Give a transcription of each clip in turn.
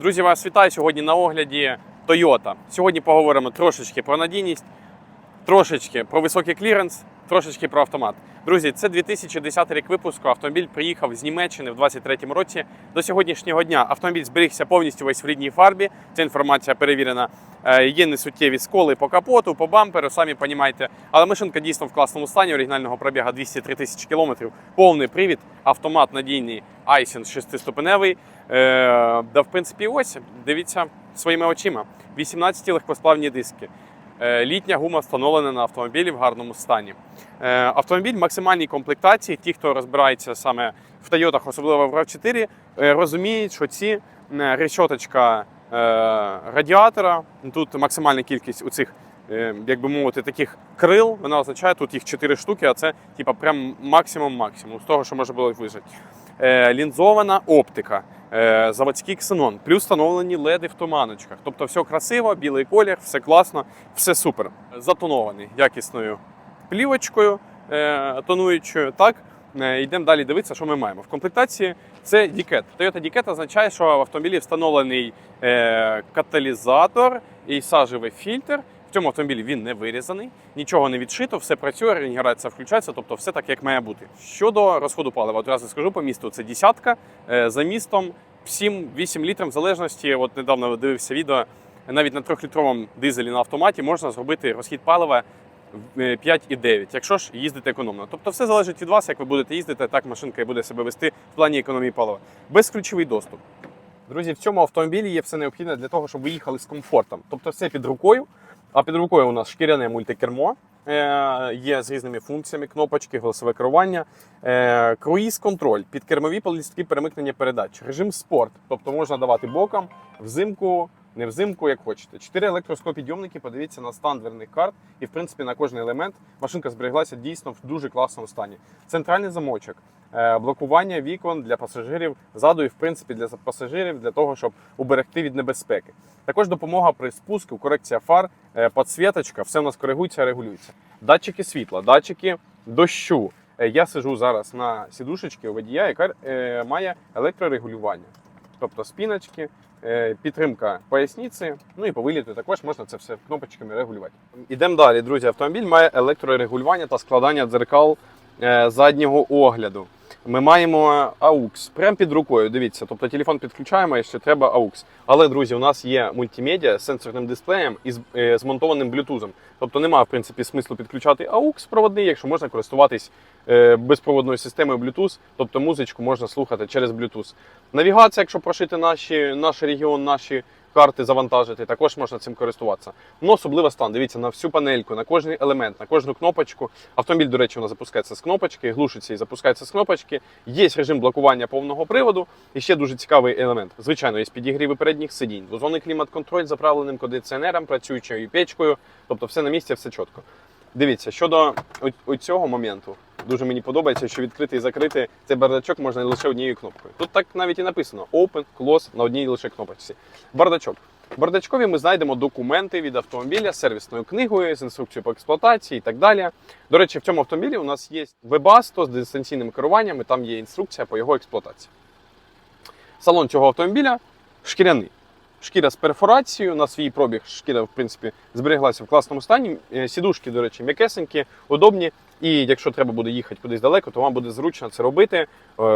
Друзі, вас вітаю сьогодні на огляді Toyota. Сьогодні поговоримо трошечки про надійність, трошечки про високий кліренс, трошечки про автомат. Друзі, це 2010 рік випуску. Автомобіль приїхав з Німеччини в 2023 році. До сьогоднішнього дня автомобіль зберігся повністю весь в рідній фарбі. Ця інформація перевірена. Е, Є несуттєві сколи по капоту, по бамперу, самі розумієте. Але машинка дійсно в класному стані. Оригінального пробіга 203 тисячі кілометрів. Повний привід, автомат надійний Айсен 6-ступеневий. Е, да, в принципі, ось дивіться своїми очима. 18 легкосплавні диски. Е, Літня гума встановлена на автомобілі в гарному стані. Е, Автомобіль в максимальній комплектації. Ті, хто розбирається саме в Тойотах, особливо в RAV4, е, розуміють, що ці решоточка е, радіатора, тут максимальна кількість у цих, як би мовити, таких крил, вона означає, тут їх 4 штуки, а це типа прям максимум-максимум з того, що може було вижити. Лінзована оптика, заводський ксенон, плюс встановлені леди в туманочках. Тобто все красиво, білий колір, все класно, все супер. Затонований якісною плівочкою е, тонуючою. Так, Е, йдемо далі дивитися, що ми маємо. В комплектації це дікет. Toyota Дікет означає, що в автомобілі встановлений е, каталізатор і сажевий фільтр. В цьому автомобілі він не вирізаний, нічого не відшито, все працює, регенерація включається, тобто все так, як має бути. Щодо розходу палива, одразу скажу по місту, це десятка. Е, За містом 7-8 літрів в залежності. От недавно дивився відео, навіть на трьохлітровому дизелі на автоматі можна зробити розхід палива в, е, 5,9, якщо ж їздити економно. Тобто все залежить від вас, як ви будете їздити, так машинка і буде себе вести в плані економії палива. Безключовий доступ. Друзі, в цьому автомобілі є все необхідне для того, щоб ви їхали з комфортом. Тобто все під рукою. А під рукою у нас шкіряне мультикермо, е, є з різними функціями, кнопочки, голосове керування, е, круїз-контроль, підкермові полістки перемикнення передач, режим спорт, тобто можна давати боком, взимку, не взимку, як хочете. Чотири електросклопідйомники, подивіться на стан дверних карт, і в принципі на кожний елемент машинка збереглася дійсно в дуже класному стані. Центральний замочок, блокування вікон для пасажирів ззаду і в принципі для пасажирів для того, щоб уберегти від небезпеки. Також допомога при спуску, корекція фар, е, підсвіточка, все в нас коригується, регулюється. Датчики світла, датчики дощу. Е, Я сижу зараз на сідушечці у водія, яка е, має електрорегулювання. Тобто спіночки, е, підтримка поясниці, ну і по виліту також можна це все кнопочками регулювати. Ідемо далі, друзі. Автомобіль має електрорегулювання та складання дзеркал е, заднього огляду. Ми маємо AUX прямо під рукою. Дивіться, тобто телефон підключаємо, ще треба AUX. Але, друзі, у нас є мультимедіа з сенсорним дисплеєм і е, змонтованим блютузом. Тобто немає, в принципі, смислу підключати AUX проводний, якщо можна користуватись е, безпроводною системою Bluetooth, тобто музичку можна слухати через Bluetooth. Навігація, якщо прошити наші, наш регіон, наші карти завантажити, також можна цим користуватися. Ну, особливо стан. Дивіться на всю панельку, на кожний елемент, на кожну кнопочку. Автомобіль, до речі, вона запускається з кнопочки, глушиться і запускається з кнопочки. Є режим блокування повного приводу. І ще дуже цікавий елемент. Звичайно, є підігріви передніх сидінь, двозонний клімат-контроль заправленим кондиціонером, працюючою печкою. Тобто все на місці, все чітко. Дивіться, щодо цього моменту, дуже мені подобається, що відкрити і закрити цей бардачок можна лише однією кнопкою. Тут так навіть і написано: Open, Close на одній лише кнопочці. Бардачок. В бардачкові ми знайдемо документи від автомобіля з сервісною книгою, з інструкцією по експлуатації і так далі. До речі, в цьому автомобілі у нас є Webasto з дистанційним керуванням, і там є інструкція по його експлуатації. Салон цього автомобіля шкіряний. Шкіра з перфорацією, на свій пробіг шкіра, в принципі, збереглася в класному стані. Е, Сідушки, до речі, м'якесенькі, удобні. І якщо треба буде їхати кудись далеко, то вам буде зручно це робити. Е,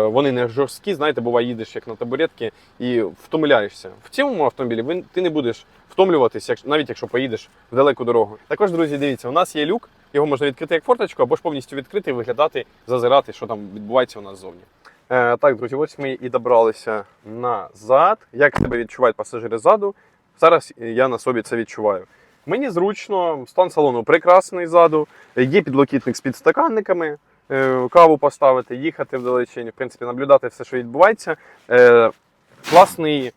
Вони не жорсткі, знаєте, буває, їдеш як на табуретки і втомляєшся. В цьому автомобілі ти не будеш втомлюватися, навіть якщо поїдеш в далеку дорогу. Також, друзі, дивіться, у нас є люк, його можна відкрити як форточку, або ж повністю відкрити, виглядати, зазирати, що там відбувається у нас ззовні. Е, так, друзі, ось ми і добралися назад. Як себе відчувають пасажири ззаду? Зараз я на собі це відчуваю. Мені зручно, стан салону прекрасний ззаду. Є підлокітник з підстаканниками, е, каву поставити, їхати вдалечінь, в принципі, наблюдати все, що відбувається. Е, Класний,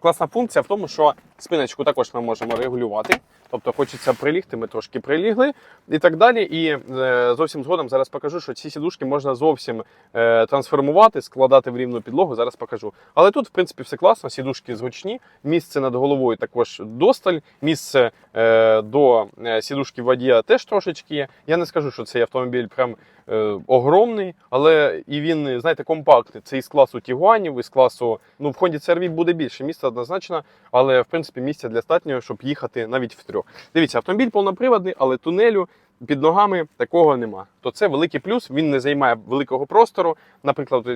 класна функція в тому, що спиночку також ми можемо регулювати. Тобто хочеться прилігти, ми трошки прилігли і так далі. І е, зовсім згодом зараз покажу, що ці сідушки можна зовсім е, трансформувати, складати в рівну підлогу. Зараз покажу. Але тут, в принципі, все класно. Сідушки зручні. Місце над головою також досталь. Місце е, до сідушки водія теж трошечки є. Я не скажу, що цей автомобіль прям огромний, але і він, знаєте, компактний. Це із класу Тігуанів, із класу. Ну, в Honda CR-V буде більше місця однозначно, але в принципі місця достатньо, щоб їхати навіть в трьох. Дивіться, автомобіль повноприводний, але тунелю під ногами такого нема. То це великий плюс. Він не займає великого простору. Наприклад,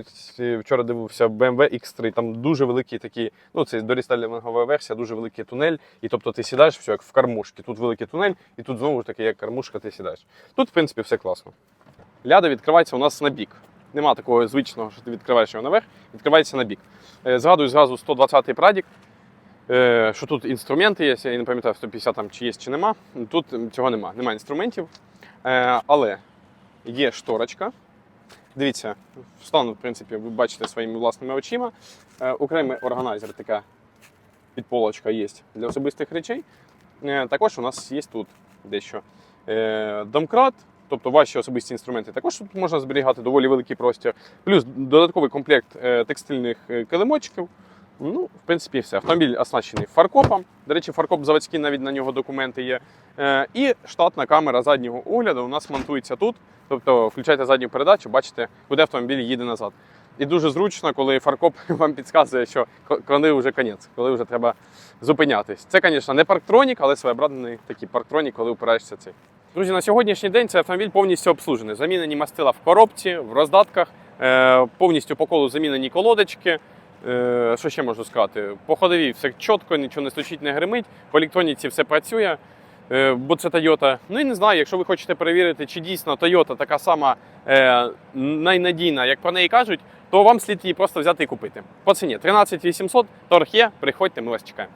е, вчора дивився BMW X3, там дуже великий такий, ну це дорістайлінгова версія, дуже великий тунель. І тобто ти сідаєш все як в кармушки. Тут великий тунель, і тут знову ж таки, як кармушка, ти сідаєш. Тут, в принципі, все класно. Ляда відкривається у нас на бік. Нема такого звичного, що ти відкриваєш його наверх, відкривається на бік. Е, Згадую зразу 120-й прадік, що тут інструменти є, я не пам'ятаю 150 там чи є, чи нема. Тут цього нема, немає інструментів. Е, Але є шторочка. Дивіться, встану, в принципі, ви бачите своїми власними очима. Е, Окремий органайзер, така підполочка є для особистих речей. Е, Також у нас є тут дещо. Е, Домкрат, тобто ваші особисті інструменти, також тут можна зберігати доволі великий простір. Плюс додатковий комплект е, текстильних е, килимочків. Ну, в принципі, все. Автомобіль оснащений фаркопом. До речі, фаркоп заводський, навіть на нього документи є. Е, І штатна камера заднього огляду у нас монтується тут. Тобто включайте задню передачу, бачите, куди автомобіль їде назад. І дуже зручно, коли фаркоп вам підказує, що коли вже конець, коли вже треба зупинятись. Це, звісно, не парктронік, але своєобразний такий парктронік, коли опираєшся цей. Друзі, на сьогоднішній день цей автомобіль повністю обслужений. Замінені мастила в коробці, в роздатках, е, повністю по колу замінені колодочки. Е, Що ще можу сказати? По ходовій все чітко, нічого не стучить, не гримить. По електроніці все працює, е, бо це Toyota. Ну і не знаю, якщо ви хочете перевірити, чи дійсно Toyota така сама е, найнадійна, як про неї кажуть, то вам слід її просто взяти і купити. По ціні 13 800, торг є, приходьте, ми вас чекаємо.